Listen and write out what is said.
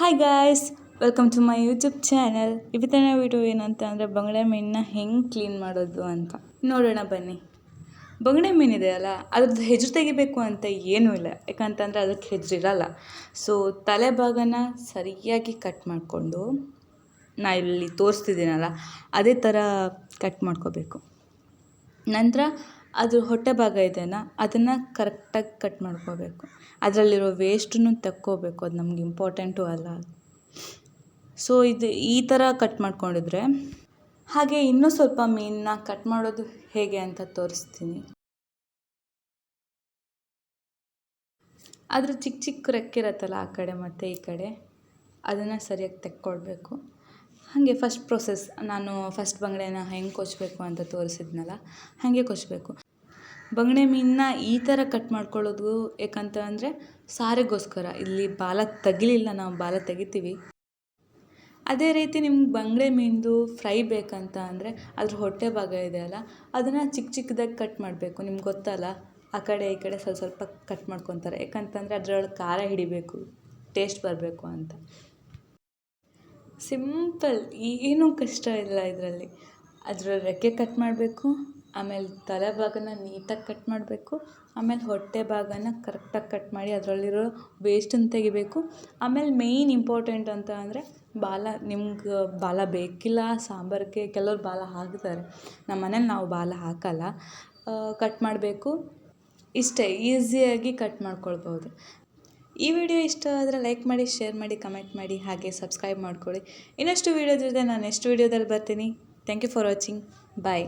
Hi guys welcome to my YouTube channel ಇವತ್ತಿನ video ಏನಂತ ಅಂದರೆ ಬಂಗಡೆ ಮೀನನ್ನ ಹೆಂಗೆ ಕ್ಲೀನ್ ಮಾಡೋದು ಅಂತ. ನೋಡೋಣ ಬನ್ನಿ. ಬಂಗಡೆ ಮೀನಿದೆಯಲ್ಲ ಅದ್ರದ್ದು ಹೆಜ್ರು ತೆಗಿಬೇಕು ಅಂತ ಏನೂ ಇಲ್ಲ. ಯಾಕಂತಂದರೆ ಅದಕ್ಕೆ ಹೆಜ್ರಿರಲ್ಲ ಸೊ ತಲೆ ಭಾಗನ ಸರಿಯಾಗಿ ಕಟ್ ಮಾಡಿಕೊಂಡು, ನಾ ಇಲ್ಲಿ ತೋರಿಸ್ತಿದ್ದೀನಲ್ಲ, ಅದೇ ಥರ ಕಟ್ ಮಾಡ್ಕೋಬೇಕು. ನಂತರ ಅದು ಹೊಟ್ಟೆ ಭಾಗ ಇದೆಯಲ್ಲ, ಅದನ್ನು ಕರೆಕ್ಟಾಗಿ ಕಟ್ ಮಾಡ್ಕೋಬೇಕು. ಅದರಲ್ಲಿರೋ ವೇಸ್ಟನ್ನು ತಕ್ಕೋಬೇಕು, ಅದು ನಮ್ಗೆ ಇಂಪಾರ್ಟೆಂಟು ಅಲ್ಲ. ಸೊ ಇದು ಈ ಥರ ಕಟ್ ಮಾಡ್ಕೊಂಡಿದ್ರೆ, ಹಾಗೆ ಇನ್ನೂ ಸ್ವಲ್ಪ ಮೀನನ್ನ ಕಟ್ ಮಾಡೋದು ಹೇಗೆ ಅಂತ ತೋರಿಸ್ತೀನಿ. ಆದರೂ ಚಿಕ್ಕ ಚಿಕ್ಕ ರೆಕ್ಕಿರತ್ತಲ್ಲ ಆ ಕಡೆ ಮತ್ತು ಈ ಕಡೆ, ಅದನ್ನು ಸರಿಯಾಗಿ ತೆಕ್ಕೊಳ್ಬೇಕು. ಹಾಗೆ ಫಸ್ಟ್ ಪ್ರೊಸೆಸ್ ನಾನು ಫಸ್ಟ್ ಬಂಗಡೆನ ಹೆಂಗೆ ಕೊಚ್ಚಬೇಕು ಅಂತ ತೋರಿಸಿದ್ನಲ್ಲ, ಹಾಗೆ ಕೊಚ್ಚಬೇಕು ಬಂಗಡೆ ಮೀನನ್ನ ಈ ಥರ ಕಟ್ ಮಾಡ್ಕೊಳ್ಳೋದು ಯಾಕಂತ ಅಂದರೆ ಸಾರಿಗೋಸ್ಕರ. ಇಲ್ಲಿ ಬಾಲ ತೆಗಿಲಿಲ್ಲ, ನಾವು ಬಾಲ ತೆಗಿತೀವಿ. ಅದೇ ರೀತಿ ನಿಮ್ಗೆ ಬಂಗಡೆ ಮೀನ್ದು ಫ್ರೈ ಬೇಕಂತ ಅಂದರೆ ಅದ್ರ ಹೊಟ್ಟೆ ಭಾಗ ಇದೆ ಅಲ್ಲ, ಅದನ್ನು ಚಿಕ್ಕ ಚಿಕ್ಕದಾಗಿ ಕಟ್ ಮಾಡಬೇಕು. ನಿಮ್ಗೆ ಗೊತ್ತಲ್ಲ, ಆ ಕಡೆ ಈ ಕಡೆ ಸ್ವಲ್ಪ ಸ್ವಲ್ಪ ಕಟ್ ಮಾಡ್ಕೊತಾರೆ. ಯಾಕಂತಂದರೆ ಅದರೊಳಗೆ ಖಾರ ಹಿಡಿಬೇಕು ಟೇಸ್ಟ್ ಬರಬೇಕು ಅಂತ. ಸಿಂಪಲ್, ಏನೂ ಕಷ್ಟ ಇಲ್ಲ ಇದರಲ್ಲಿ. ಅದರ ರೆಕ್ಕೆ ಕಟ್ ಮಾಡಬೇಕು, ಆಮೇಲೆ ತಲೆ ಭಾಗನ ನೀಟಾಗಿ ಕಟ್ ಮಾಡಬೇಕು, ಆಮೇಲೆ ಹೊಟ್ಟೆ ಭಾಗನ ಕರೆಕ್ಟಾಗಿ ಕಟ್ ಮಾಡಿ ಅದರಲ್ಲಿರೋ ವೇಸ್ಟನ್ನು ತೆಗಿಬೇಕು. ಆಮೇಲೆ ಮೇಯ್ನ್ ಇಂಪಾರ್ಟೆಂಟ್ ಅಂತ ಅಂದರೆ ಬಾಲ, ನಿಮ್ಗೆ ಬಾಲ ಬೇಕಿಲ್ಲ, ಸಾಂಬಾರಿಗೆ ಕೆಲವ್ರು ಬಾಲ ಹಾಕ್ತಾರೆ. ನಮ್ಮ ಮನೇಲಿ ನಾವು ಬಾಲ ಹಾಕಲ್ಲ. ಕಟ್ ಮಾಡಬೇಕು. ಇಷ್ಟೇ ಈಸಿಯಾಗಿ ಕಟ್ ಮಾಡ್ಕೊಳ್ಬೋದು. ಈ ವಿಡಿಯೋ ಇಷ್ಟ ಆದರೆ ಲೈಕ್ ಮಾಡಿ, ಶೇರ್ ಮಾಡಿ, ಕಮೆಂಟ್ ಮಾಡಿ, ಹಾಗೆ ಸಬ್ಸ್ಕ್ರೈಬ್ ಮಾಡ್ಕೊಳ್ಳಿ. ಇನ್ನಷ್ಟು ವೀಡಿಯೋದಿದೆ ನಾನು ನೆಕ್ಸ್ಟ್ ವೀಡಿಯೋದಲ್ಲಿ ಬರ್ತೀನಿ. Thank you for watching bye